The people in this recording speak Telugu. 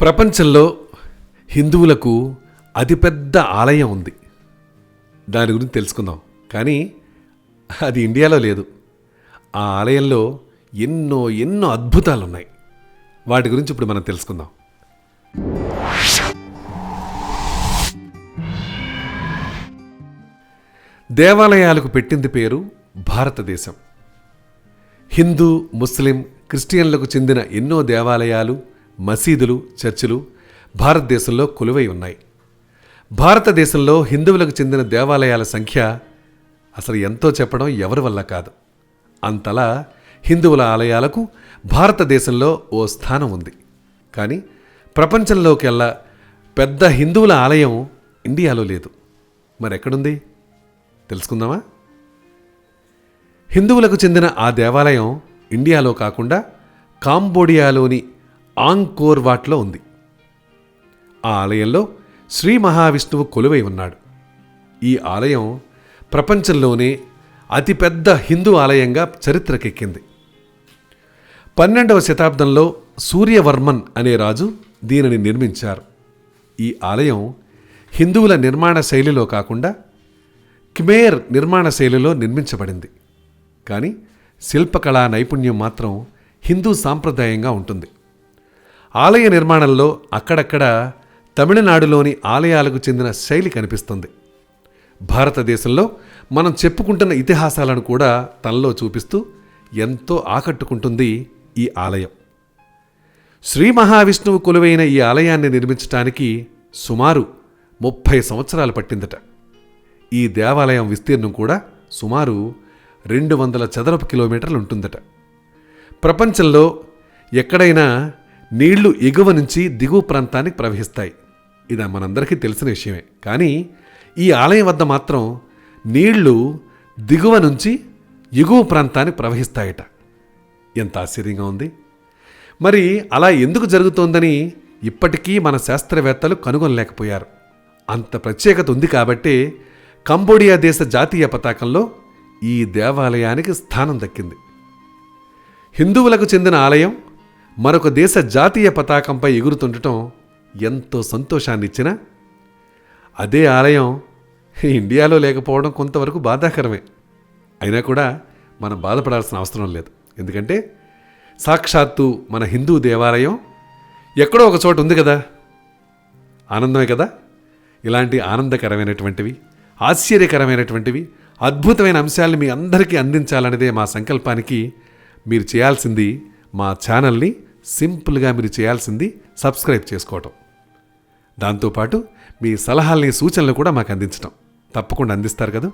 ప్రపంచంలో హిందువులకు అతిపెద్ద ఆలయం ఉంది. దాని గురించి తెలుసుకుందాం. కానీ అది ఇండియాలో లేదు. ఆ ఆలయంలో ఎన్నో ఎన్నో అద్భుతాలు ఉన్నాయి వాటి గురించి ఇప్పుడు మనం తెలుసుకుందాం. దేవాలయాలకు పెట్టింది పేరు భారతదేశం. హిందూ ముస్లిం క్రిస్టియన్లకు చెందిన ఎన్నో దేవాలయాలు మసీదులు చర్చిలు భారతదేశంలో కొలువై ఉన్నాయి. భారతదేశంలో హిందువులకు చెందిన దేవాలయాల సంఖ్య అసలు ఎంతో చెప్పడం ఎవరి వల్ల కాదు. అంతలా హిందువుల ఆలయాలకు భారతదేశంలో ఓ స్థానం ఉంది. కానీ ప్రపంచంలోకెల్లా పెద్ద హిందువుల ఆలయం ఇండియాలో లేదు. మరెక్కడుంది? తెలుసుకుందామా? హిందువులకు చెందిన ఆ దేవాలయం ఇండియాలో కాకుండా కాంబోడియాలోని ఆంకోర్ వాట్లో ఉంది. ఆ ఆలయంలో శ్రీ మహావిష్ణువు కొలువై ఉన్నాడు. ఈ ఆలయం ప్రపంచంలోనే అతిపెద్ద హిందూ ఆలయంగా చరిత్రకెక్కింది. పన్నెండవ శతాబ్దంలో సూర్యవర్మన్ అనే రాజు దీనిని నిర్మించారు. ఈ ఆలయం హిందువుల నిర్మాణ శైలిలో కాకుండా కిమేర్ నిర్మాణ శైలిలో నిర్మించబడింది. కానీ శిల్పకళా నైపుణ్యం మాత్రం హిందూ సాంప్రదాయంగా ఉంటుంది. ఆలయ నిర్మాణంలో అక్కడక్కడ తమిళనాడులోని ఆలయాలకు చెందిన శైలి కనిపిస్తుంది. భారతదేశంలో మనం చెప్పుకుంటున్న ఇతిహాసాలను కూడా తనలో చూపిస్తూ ఎంతో ఆకట్టుకుంటుంది ఈ ఆలయం. శ్రీ మహావిష్ణువు కొలువైన ఈ ఆలయాన్ని నిర్మించటానికి సుమారు ముప్పై సంవత్సరాలు పట్టిందట. ఈ దేవాలయం విస్తీర్ణం కూడా సుమారు రెండు వందల చదరపు కిలోమీటర్లు ఉంటుందట. ప్రపంచంలో ఎక్కడైనా నీళ్ళు ఎగువ నుంచి దిగువ ప్రాంతానికి ప్రవహిస్తాయి. ఇది మనందరికీ తెలిసిన విషయమే. కానీ ఈ ఆలయం వద్ద మాత్రం నీళ్ళు దిగువ నుంచి ఎగువ ప్రాంతానికి ప్రవహిస్తాయట. ఎంత ఆశ్చర్యంగా ఉంది. మరి అలా ఎందుకు జరుగుతోందని ఇప్పటికీ మన శాస్త్రవేత్తలు కనుగొనలేకపోయారు. అంత ప్రత్యేకత ఉంది కాబట్టి కంబోడియా దేశ జాతీయ పతాకంలో ఈ దేవాలయానికి స్థానం దక్కింది. హిందువులకు చెందిన ఆలయం మరొక దేశ జాతీయ పతాకంపై ఎగురుతుండటం ఎంతో సంతోషాన్నిచ్చిన అదే ఆలయం ఇండియాలో లేకపోవడం కొంతవరకు బాధాకరమే. అయినా కూడా మనం బాధపడాల్సిన అవసరం లేదు. ఎందుకంటే సాక్షాత్తు మన హిందూ దేవాలయం ఎక్కడో ఒక చోట ఉంది కదా. ఆనందమే కదా. ఇలాంటి ఆనందకరమైనటువంటివి ఆశ్చర్యకరమైనటువంటివి అద్భుతమైన అంశాలను మీ అందరికీ అందించాలనేదే మా సంకల్పానికి మీరు చేయాల్సింది మా ఛానల్ని సింపుల్గా మీరు చేయాల్సింది సబ్స్క్రైబ్ చేసుకోవటం. దాంతోపాటు మీ సలహాల్ని సూచనలు కూడా మాకు అందించడం తప్పకుండా అందిస్తారు కదా?